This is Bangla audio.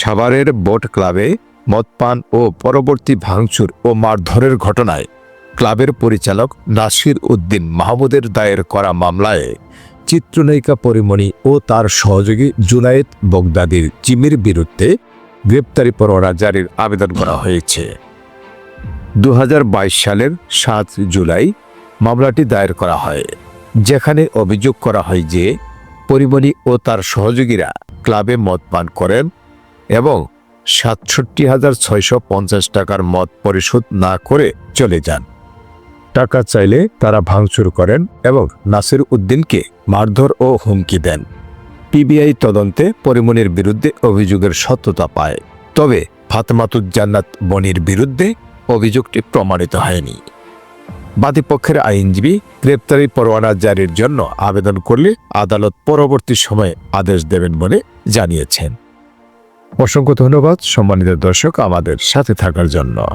সাভারের বোট ক্লাবে মদপান ও পরবর্তী ভাঙচুর ও মারধরের ঘটনায় ক্লাবের পরিচালক নাসির উদ্দিন মাহমুদের দায়ের করা মামলায় চিত্রনায়িকা পরিমণি ও তার সহযোগী জুনায়েদ বগদাদির জিমির বিরুদ্ধে গ্রেপ্তারি পরোয়ানা জারির আবেদন করা হয়েছে। দু হাজার বাইশ সালের সাত জুলাই মামলাটি দায়ের করা হয়, যেখানে অভিযোগ করা হয় যে পরিমণি ও তার সহযোগীরা ক্লাবে মদ পান করেন এবং সাতষট্টি হাজার ছয়শো পঞ্চাশ টাকার মত পরিশোধ না করে চলে যান। টাকা চাইলে তারা ভাঙচুর করেন এবং নাসির উদ্দিনকে মারধর ও হুমকি দেন। পিবিআই তদন্তে পরিমণির বিরুদ্ধে অভিযোগের সত্যতা পায়, তবে ফাতেমাতুজ্জান্নাত বনির বিরুদ্ধে অভিযোগটি প্রমাণিত হয়নি। বাদীপক্ষের আইনজীবী গ্রেপ্তারি পরোয়ানা জারির জন্য আবেদন করলে আদালত পরবর্তী সময়ে আদেশ দেবেন বলে জানিয়েছেন। অসংখ্য ধন্যবাদ সম্মানিত দর্শক আমাদের সাথে থাকার জন্য।